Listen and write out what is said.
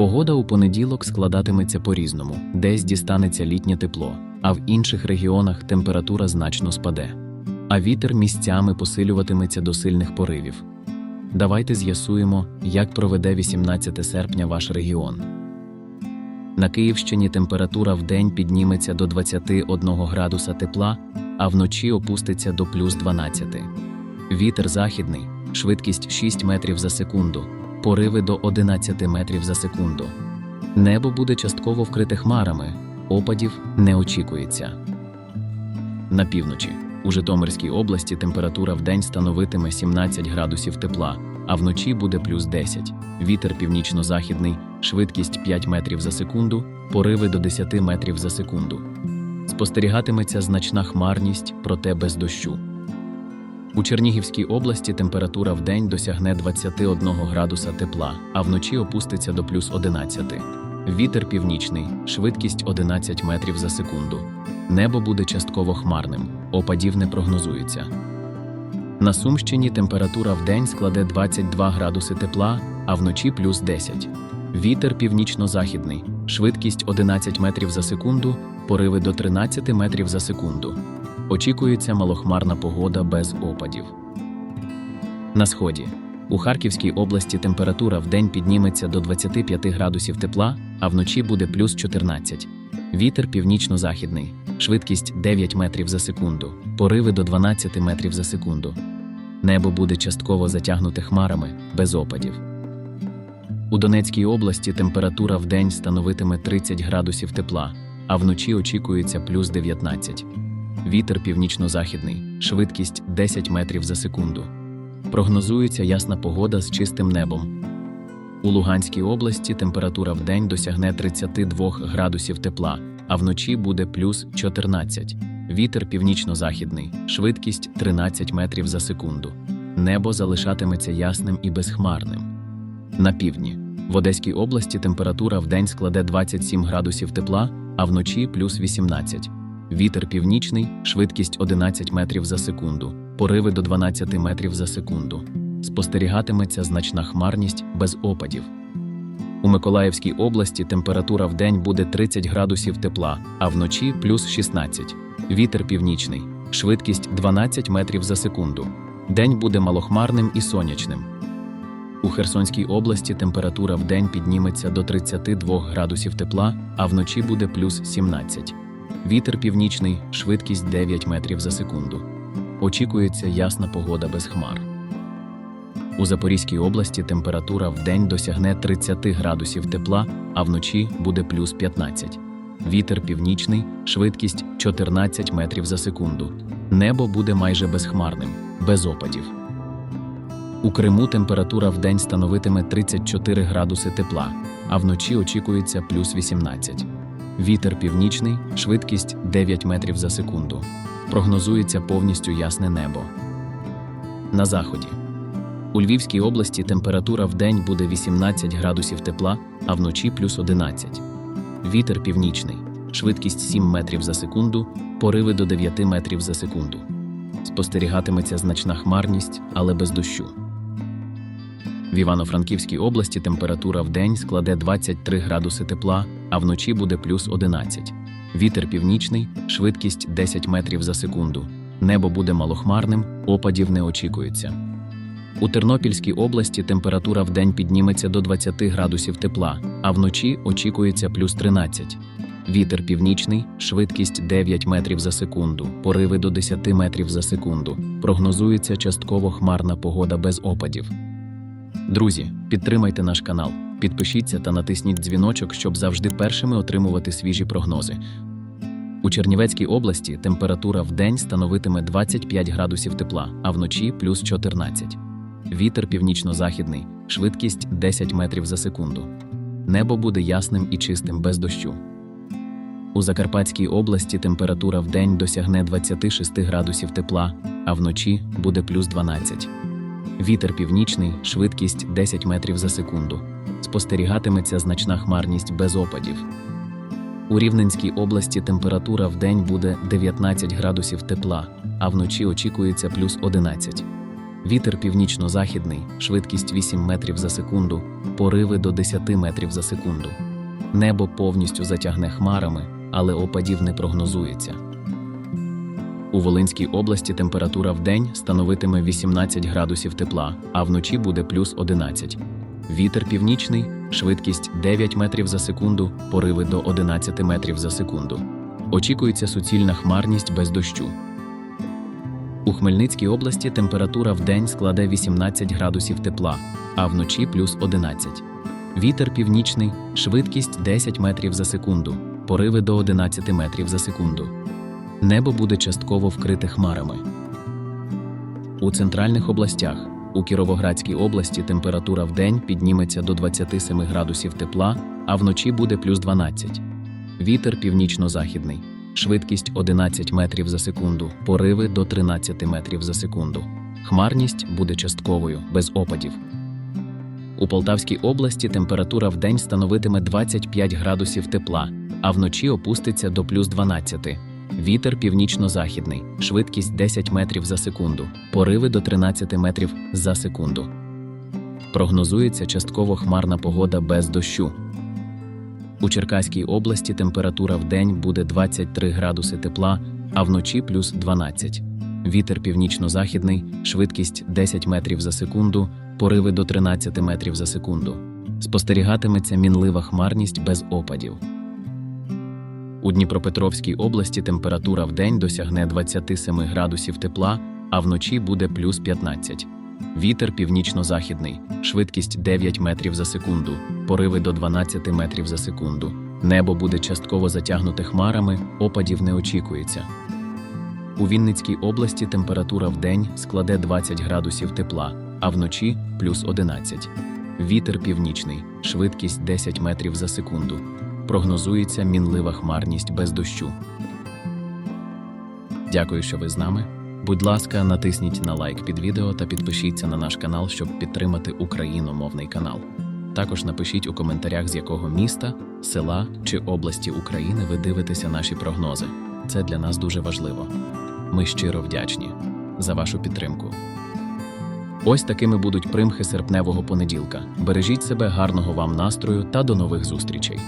Погода у понеділок складатиметься по-різному, десь дістанеться літнє тепло, а в інших регіонах температура значно спаде. А вітер місцями посилюватиметься до сильних поривів. Давайте з'ясуємо, як проведе 18 серпня ваш регіон. На Київщині температура в день підніметься до 21 градуса тепла, а вночі опуститься до плюс 12. Вітер західний, швидкість 6 метрів за секунду, пориви до 11 метрів за секунду. Небо буде частково вкрите хмарами, опадів не очікується. На півночі у Житомирській області температура в день становитиме 17 градусів тепла, а вночі буде плюс 10. Вітер північно-західний, швидкість 5 метрів за секунду, пориви до 10 метрів за секунду. Спостерігатиметься значна хмарність, проте без дощу. У Чернігівській області температура в день досягне 21 градуса тепла, а вночі опуститься до плюс 11. Вітер північний, швидкість 11 метрів за секунду. Небо буде частково хмарним, опадів не прогнозується. На Сумщині температура в день складе 22 градуси тепла, а вночі плюс 10. Вітер північно-західний, швидкість 11 метрів за секунду, пориви до 13 метрів за секунду. Очікується малохмарна погода без опадів. На сході. У Харківській області температура в день підніметься до 25 градусів тепла, а вночі буде плюс 14. Вітер північно-західний, швидкість 9 метрів за секунду, пориви до 12 метрів за секунду. Небо буде частково затягнуте хмарами, без опадів. У Донецькій області температура в день становитиме 30 градусів тепла, а вночі очікується плюс 19. Вітер північно-західний, швидкість 10 метрів за секунду. Прогнозується ясна погода з чистим небом. У Луганській області температура в день досягне 32 градусів тепла, а вночі буде плюс 14. Вітер північно-західний, швидкість 13 метрів за секунду. Небо залишатиметься ясним і безхмарним. На півдні. В Одеській області температура в день складе 27 градусів тепла, а вночі плюс 18. Вітер північний, швидкість 11 метрів за секунду, пориви до 12 метрів за секунду. Спостерігатиметься значна хмарність без опадів. У Миколаївській області температура в день буде 30 градусів тепла, а вночі плюс 16. Вітер північний, швидкість 12 метрів за секунду. День буде малохмарним і сонячним. У Херсонській області температура в день підніметься до 32 градусів тепла, а вночі буде плюс 17. Вітер північний, швидкість 9 метрів за секунду. Очікується ясна погода без хмар. У Запорізькій області температура в досягне 30 градусів тепла, а вночі буде плюс 15. Вітер північний, швидкість 14 метрів за секунду. Небо буде майже безхмарним, без опадів. У Криму температура в день становитиме 34 градуси тепла, а вночі очікується плюс 18. Вітер північний, швидкість 9 метрів за секунду. Прогнозується повністю ясне небо. На заході. У Львівській області температура в день буде 18 градусів тепла, а вночі плюс 11. Вітер північний, швидкість 7 метрів за секунду, пориви до 9 метрів за секунду. Спостерігатиметься значна хмарність, але без дощу. В Івано-Франківській області температура в день складе 23 градуси тепла, а вночі буде плюс 11. Вітер північний, швидкість 10 метрів за секунду. Небо буде малохмарним, опадів не очікується. У Тернопільській області температура в день підніметься до 20 градусів тепла, а вночі очікується плюс 13. Вітер північний, швидкість 9 метрів за секунду, пориви до 10 метрів за секунду. Прогнозується частково хмарна погода без опадів. Друзі, підтримайте наш канал, підпишіться та натисніть дзвіночок, щоб завжди першими отримувати свіжі прогнози. У Чернівецькій області температура в день становитиме 25 градусів тепла, а вночі плюс 14. Вітер північно-західний, швидкість 10 метрів за секунду. Небо буде ясним і чистим без дощу. У Закарпатській області температура в день досягне 26 градусів тепла, а вночі буде плюс 12. Вітер північний, швидкість 10 метрів за секунду. Спостерігатиметься значна хмарність без опадів. У Рівненській області температура в день буде 19 градусів тепла, а вночі очікується плюс 11. Вітер північно-західний, швидкість 8 метрів за секунду, пориви до 10 метрів за секунду. Небо повністю затягне хмарами, але опадів не прогнозується. У Волинській області температура в день становитиме 18 градусів тепла, а вночі буде плюс 11. Вітер північний, швидкість 9 метрів за секунду, пориви до 11 метрів за секунду. Очікується суцільна хмарність без дощу. У Хмельницькій області температура в день складе 18 градусів тепла, а вночі плюс 11. Вітер північний, швидкість 10 метрів за секунду, пориви до 11 метрів за секунду. Небо буде частково вкрите хмарами. У центральних областях у Кіровоградській області температура в день підніметься до 27 градусів тепла, а вночі буде плюс 12. Вітер північно-західний. Швидкість 11 метрів за секунду, пориви до 13 метрів за секунду. Хмарність буде частковою, без опадів. У Полтавській області температура в день становитиме 25 градусів тепла, а вночі опуститься до плюс 12. Вітер північно-західний, швидкість 10 метрів за секунду, пориви до 13 метрів за секунду. Прогнозується частково хмарна погода без дощу. У Черкаській області температура в день буде 23 градуси тепла, а вночі плюс 12. Вітер північно-західний, швидкість 10 метрів за секунду, пориви до 13 метрів за секунду. Спостерігатиметься мінлива хмарність без опадів. У Дніпропетровській області температура в день досягне 27 градусів тепла, а вночі буде плюс 15. Вітер північно-західний, швидкість 9 метрів за секунду, пориви до 12 метрів за секунду. Небо буде частково затягнуте хмарами, опадів не очікується. У Вінницькій області температура в день складе 20 градусів тепла, а вночі плюс 11. Вітер північний, швидкість 10 метрів за секунду. Прогнозується мінлива хмарність без дощу. Дякую, що ви з нами. Будь ласка, натисніть на лайк під відео та підпишіться на наш канал, щоб підтримати україномовний канал. Також напишіть у коментарях, з якого міста, села чи області України ви дивитеся наші прогнози. Це для нас дуже важливо. Ми щиро вдячні за вашу підтримку. Ось такими будуть примхи серпневого понеділка. Бережіть себе, гарного вам настрою та до нових зустрічей.